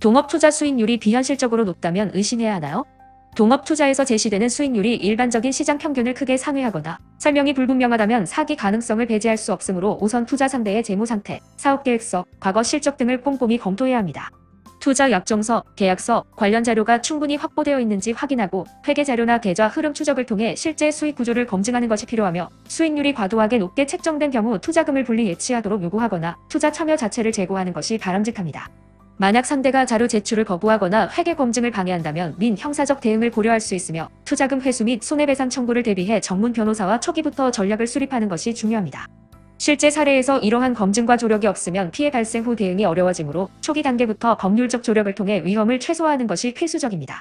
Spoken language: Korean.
동업 투자 수익률이 비현실적으로 높다면 의심해야 하나요? 동업 투자에서 제시되는 수익률이 일반적인 시장 평균을 크게 상회하거나 설명이 불분명하다면 사기 가능성을 배제할 수 없으므로 우선 투자 상대의 재무 상태, 사업 계획서, 과거 실적 등을 꼼꼼히 검토해야 합니다. 투자 약정서, 계약서, 관련 자료가 충분히 확보되어 있는지 확인하고 회계 자료나 계좌 흐름 추적을 통해 실제 수익 구조를 검증하는 것이 필요하며 수익률이 과도하게 높게 책정된 경우 투자금을 분리 예치하도록 요구하거나 투자 참여 자체를 제고하는 것이 바람직합니다. 만약 상대가 자료 제출을 거부하거나 회계 검증을 방해한다면 민 형사적 대응을 고려할 수 있으며 투자금 회수 및 손해배상 청구를 대비해 전문 변호사와 초기부터 전략을 수립하는 것이 중요합니다. 실제 사례에서 이러한 검증과 조력이 없으면 피해 발생 후 대응이 어려워지므로 초기 단계부터 법률적 조력을 통해 위험을 최소화하는 것이 필수적입니다.